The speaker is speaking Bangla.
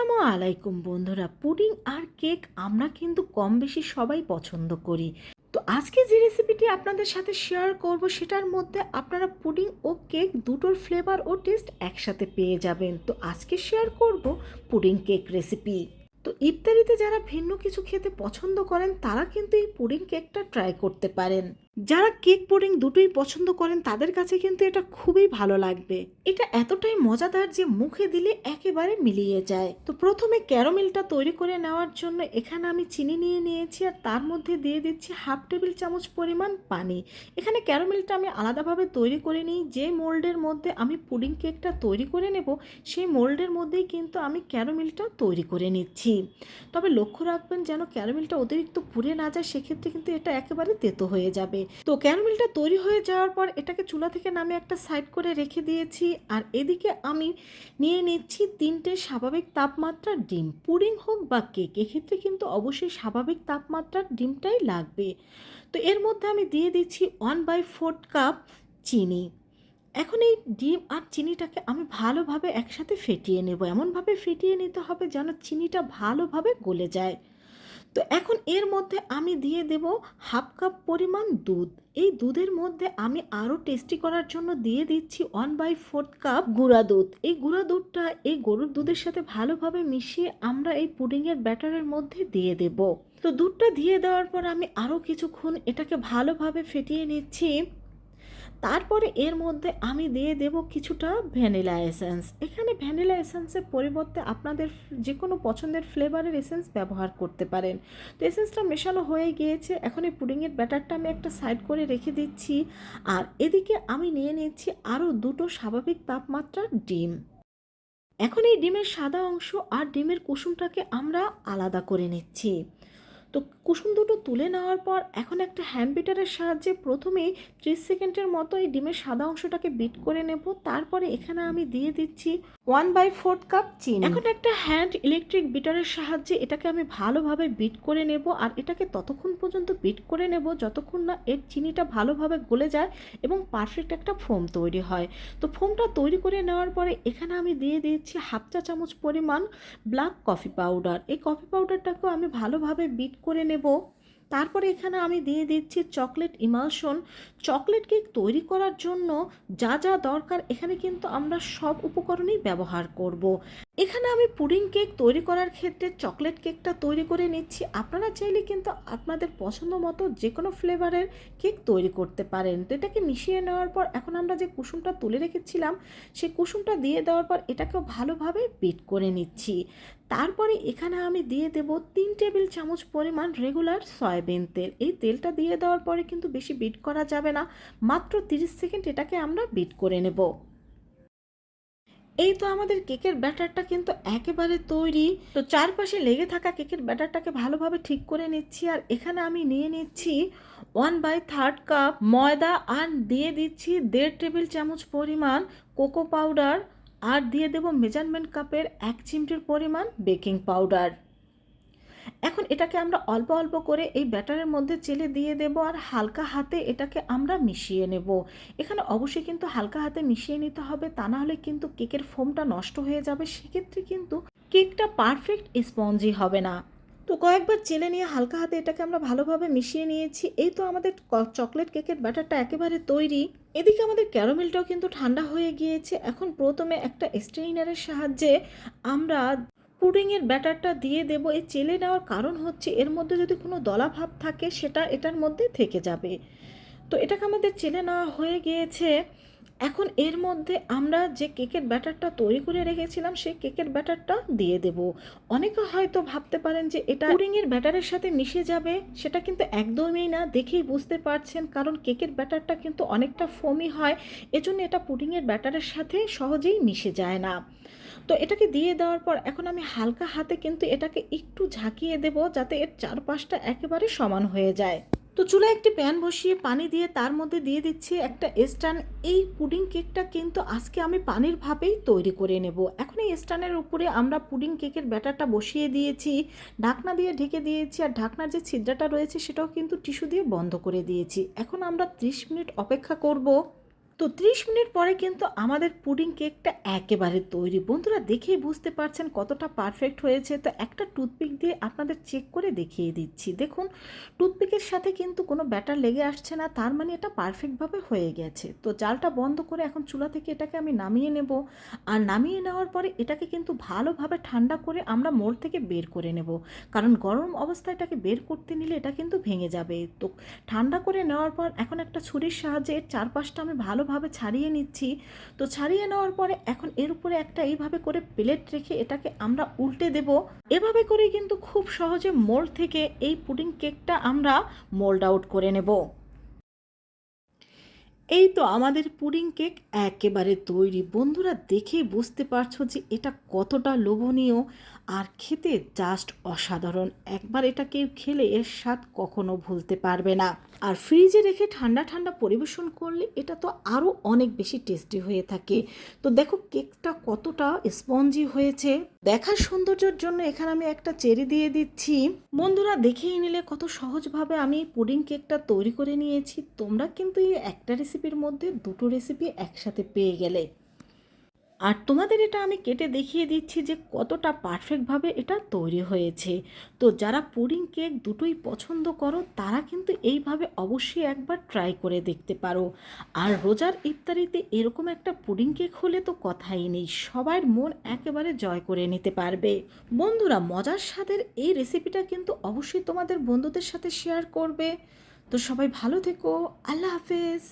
আসসালামু আলাইকুম বন্ধুরা, পুডিং আর কেক আমরা কিন্তু কম বেশি সবাই পছন্দ করি। তো আজকে যে রেসিপিটি আপনাদের সাথে শেয়ার করব, সেটার মধ্যে আপনারা পুডিং ও কেক দুটোর ফ্লেভার ও টেস্ট একসাথে পেয়ে যাবেন। তো আজকে শেয়ার করব পুডিং কেক রেসিপি তো ইফতারিতে যারা ভিন্ন কিছু খেতে পছন্দ করেন, তারা কিন্তু এই পুডিং কেকটা ট্রাই করতে পারেন। যারা কেক পুডিং দুটোই পছন্দ করেন, তাদের কাছে কিন্তু এটা খুবই ভালো লাগবে। এটা এতটাই মজাদার যে মুখে দিলে একেবারে মিলিয়ে যায়। তো প্রথমে ক্যারামেলটা তৈরি করে নেওয়ার জন্য এখানে আমি চিনি নিয়ে নিয়েছি আর তার মধ্যে দিয়ে দিচ্ছি হাফ টেবিল চামচ পরিমাণ পানি। এখানে ক্যারামেলটা আমি আলাদাভাবে তৈরি করে নিই। যে মোল্ডের মধ্যে আমি পুডিং কেকটা তৈরি করে নেব, সেই মোল্ডের মধ্যেই কিন্তু আমি ক্যারামেলটা তৈরি করে নিচ্ছি। তবে লক্ষ্য রাখবেন যেন ক্যারামেলটা অতিরিক্ত পুড়ে না যায়, সেক্ষেত্রে কিন্তু এটা একেবারে তেতো হয়ে যাবে। তো ক্যারামেলটা তৈরি হয়ে যাওয়ার পর এটাকে চুলা থেকে নামে একটা সাইড করে রেখে দিয়েছি। আর এদিকে আমি নিয়ে নিচ্ছি তিনটে স্বাভাবিক তাপমাত্রার ডিম। পুডিং হোক বা কেক, এক্ষেত্রে কিন্তু অবশ্যই স্বাভাবিক তাপমাত্রার ডিমটাই লাগবে। তো এর মধ্যে আমি দিয়ে দিচ্ছি ওয়ান বাই ফোর কাপ চিনি। এখন এই ডিম আর চিনিটাকে আমি ভালোভাবে একসাথে ফেটিয়ে নেব। এমনভাবে ফেটিয়ে নিতে হবে যেন চিনিটা ভালোভাবে গলে যায়। তো এখন এর মধ্যে আমি দিয়ে দেব হাফ কাপ পরিমাণ দুধ। এই দুধের মধ্যে আমি আরও টেস্টি করার জন্য দিয়ে দিচ্ছি ওয়ান বাই ফোর্থ কাপ গুঁড়া দুধ। এই গুঁড়া দুধটা এই গরুর দুধের সাথে ভালোভাবে মিশিয়ে আমরা এই পুডিংয়ের ব্যাটারের মধ্যে দিয়ে দেব। তো দুধটা দিয়ে দেওয়ার পর আমি আরও কিছুক্ষণ এটাকে ভালোভাবে ফেটিয়ে নিচ্ছি। তারপরে এর মধ্যে আমি দিয়ে দেব কিছুটা ভ্যানিলা এসেন্স। এখানে ভ্যানিলা এসেন্সের পরিবর্তে আপনাদের যে কোনো পছন্দের ফ্লেভারের এসেন্স ব্যবহার করতে পারেন। তো এসেন্সটা মেশানো হয়ে গিয়েছে। এখন এই পুডিংয়ের ব্যাটারটা আমি একটা সাইড করে রেখে দিচ্ছি। আর এদিকে আমি নিয়ে নিচ্ছি আরও দুটো স্বাভাবিক তাপমাত্রার ডিম। এখন এই ডিমের সাদা অংশ আর ডিমের কুসুমটাকে আমরা আলাদা করে নিচ্ছি। তো কুসুম দুটো তুলে নেওয়ার পর এখন একটা হ্যান্ড বিটারের সাহায্যে প্রথমে ত্রিশ সেকেন্ডের মতো এই ডিমের সাদা অংশটাকে বিট করে নেব। তারপরে এখানে আমি দিয়ে দিচ্ছি ওয়ান বাই ফোর্থ কাপ চিনি। এখন একটা হ্যান্ড ইলেকট্রিক বিটারের সাহায্যে এটাকে আমি ভালোভাবে বিট করে নেব আর এটাকে ততক্ষণ পর্যন্ত বিট করে নেব যতক্ষণ না এর চিনিটা ভালোভাবে গলে যায় এবং পারফেক্ট একটা ফোম তৈরি হয়। তো ফোমটা তৈরি করে নেওয়ার পরে এখানে আমি দিয়ে দিচ্ছি হাফ চা চামচ পরিমাণ ব্ল্যাক কফি পাউডার এই কফি পাউডারটাকেও আমি ভালোভাবে বিট করে নেব তারপরে এখানে আমি দিয়ে দিচ্ছি চকলেট ইমালশন চকলেট কেক তৈরি করার জন্য যা যা দরকার এখানে কিন্তু আমরা সব উপকরণই ব্যবহার করব। এখানে আমি পুডিং কেক তৈরি করার ক্ষেত্রে চকলেট কেকটা তৈরি করে নিচ্ছি। আপনারা চাইলে কিন্তু আপনাদের পছন্দ মতো যে কোনো ফ্লেভারের কেক তৈরি করতে পারেন। তো এটাকে মিশিয়ে নেওয়ার পর এখন আমরা যে কুসুমটা তুলে রেখেছিলাম সেই কুসুমটা দিয়ে দেওয়ার পর এটাকেও ভালোভাবে বিট করে নিচ্ছি। তারপরে এখানে আমি দিয়ে দেব তিন টেবিল চামচ পরিমাণ রেগুলার সয়াবিন তেল। এই তেলটা দিয়ে দেওয়ার পরে কিন্তু বেশি বিট করা যাবে না। মাত্র তিরিশ সেকেন্ড এটাকে আমরা বিট করে নেব। এই তো আমাদের কেকের ব্যাটারটা কিন্তু একেবারে তৈরি। তো চারপাশে লেগে থাকা কেকের ব্যাটারটাকে ভালোভাবে ঠিক করে নিচ্ছি আর এখানে আমি নিয়ে নিচ্ছি ওয়ান বাই থার্ড কাপ ময়দা আর দিয়ে দিচ্ছি দেড় টেবিল চামচ পরিমাণ কোকো পাউডার আর দিয়ে দেব মেজারমেন্ট কাপের এক চিমটির পরিমাণ বেকিং পাউডার এখন এটাকে আমরা অল্প অল্প করে এই ব্যাটারের মধ্যে চেলে দিয়ে দেব আর হালকা হাতে এটাকে আমরা মিশিয়ে নেব। এখানে অবশ্যই কিন্তু হালকা হাতে মিশিয়ে নিতে হবে, তা না হলে কিন্তু কেকের ফোমটা নষ্ট হয়ে যাবে। সেক্ষেত্রে কিন্তু কেকটা পারফেক্ট স্পঞ্জি হবে না। তো কয়েকবার চেলে নিয়ে হালকা হাতে এটাকে আমরা ভালোভাবে মিশিয়ে নিয়েছি। এই তো আমাদের চকলেট কেকের ব্যাটারটা একেবারে তৈরি। এদিকে আমাদের ক্যারামেলটাও কিন্তু ঠান্ডা হয়ে গিয়েছে। এখন প্রথমে একটা স্ট্রেইনারের সাহায্যে আমরা পুডিংয়ের ব্যাটারটা দিয়ে দেব এই চেলে নেওয়ার কারণ হচ্ছে এর মধ্যে যদি কোনো দলা ভাব থাকে, সেটা এটার মধ্যে থেকে যাবে। তো এটাকে আমাদের চেলে নেওয়া হয়ে গিয়েছে। এখন এর মধ্যে আমরা যে কেকের ব্যাটারটা তৈরি করে রেখেছিলাম, সেই কেকের ব্যাটারটা দিয়ে দেব। অনেকে হয়তো ভাবতে পারেন যে এটা পুডিংয়ের ব্যাটারের সাথে মিশে যাবে, সেটা কিন্তু একদমই না, দেখেই বুঝতে পারছেন, কারণ কেকের ব্যাটারটা কিন্তু অনেকটা ফোমি হয়, এজন্য এটা পুডিংয়ের ব্যাটারের সাথে সহজেই মিশে যায় না। তো এটাকে দিয়ে দেওয়ার পর এখন আমি হালকা হাতে কিন্তু এটাকে একটু ঝাঁকিয়ে দেব যাতে এর চারপাশটা একেবারে সমান হয়ে যায়। তো চুলায় একটি প্যান বসিয়ে পানি দিয়ে তার মধ্যে দিয়ে দিচ্ছি একটা স্টান। এই পুডিং কেকটা কিন্তু আজকে আমি পানির ভাবেই তৈরি করে নেব। এখন এই স্টানের উপরে আমরা পুডিং কেকের ব্যাটারটা বসিয়ে দিয়েছি, ঢাকনা দিয়ে ঢেকে দিয়েছি আর ঢাকনার যে ছিদ্রাটা রয়েছে সেটাও কিন্তু টিস্যু দিয়ে বন্ধ করে দিয়েছি। এখন আমরা ত্রিশ মিনিট অপেক্ষা করব। তো ত্রিশ মিনিট পরে কিন্তু আমাদের পুডিং কেকটা একেবারে তৈরি। বন্ধুরা দেখেই বুঝতে পারছেন কতটা পারফেক্ট হয়েছে। তো একটা টুথপিক দিয়ে আপনাদের চেক করে দেখিয়ে দিচ্ছি। দেখুন টুথপিকের সাথে কিন্তু কোনো ব্যাটার লেগে আসছে না, তার মানে এটা পারফেক্টভাবে হয়ে গেছে। তো জালটা বন্ধ করে এখন চুলা থেকে এটাকে আমি নামিয়ে নেব। আর নামিয়ে নেওয়ার পরে এটাকে কিন্তু ভালোভাবে ঠান্ডা করে আমরা মোড় থেকে বের করে নেব। কারণ গরম অবস্থায় এটাকে বের করতে নিলে এটা কিন্তু ভেঙে যাবে। তো ঠান্ডা করে নেওয়ার পর এখন একটা ছুরির সাহায্যে এর চারপাশটা আমি ভালোভাবে ছাড়িয়ে নিচ্ছি। তো ছাড়িয়ে নেওয়ার পরে এখন এর উপরে একটা এইভাবে করে প্লেট রেখে এটাকে আমরা উল্টে দেব। এভাবে করে কিন্তু খুব সহজে মোল্ড থেকে এই পুডিং কেকটা আমরা মোল্ড আউট করে নেব। এই তো আমাদের পুডিং কেক একেবারে তৈরি। বন্ধুরা দেখেই বুঝতে পারছ যে এটা কতটা লোভনীয় আর খেতে জাস্ট অসাধারণ। একবার এটা কেউ খেলে এর স্বাদ কখনো ভুলতে পারবে না। আর ফ্রিজে রেখে ঠান্ডা ঠান্ডা পরিবেশন করলে এটা তো আরও অনেক বেশি টেস্টি হয়ে থাকে। তো দেখো কেকটা কতটা স্পঞ্জি হয়েছে। দেখার সৌন্দর্যের জন্য এখানে আমি একটা চেরি দিয়ে দিচ্ছি। বন্ধুরা, দেখেই নিলে কত সহজভাবে আমি পুডিং কেকটা তৈরি করে নিয়েছি। তোমরা কিন্তু এই একটা রেসিপির মধ্যে দুটো রেসিপি একসাথে পেয়ে গেলে। আর তোমাদের এটা আমি কেটে দেখিয়ে দিচ্ছি যে কতটা পারফেক্টভাবে এটা তৈরি হয়েছে। তো যারা পুডিং কেক দুটোই পছন্দ করো, তারা কিন্তু এইভাবে অবশ্যই একবার ট্রাই করে দেখতে পারো। আর রোজার ইফতারিতে এরকম একটা পুডিং কেক হলে তো কথাই নেই, সবার মন একেবারে জয় করে নিতে পারবে। বন্ধুরা, মজার স্বাদের এই রেসিপিটা কিন্তু অবশ্যই তোমাদের বন্ধুদের সাথে শেয়ার করবে। তো সবাই ভালো থেকো, আল্লাহ হাফেজ।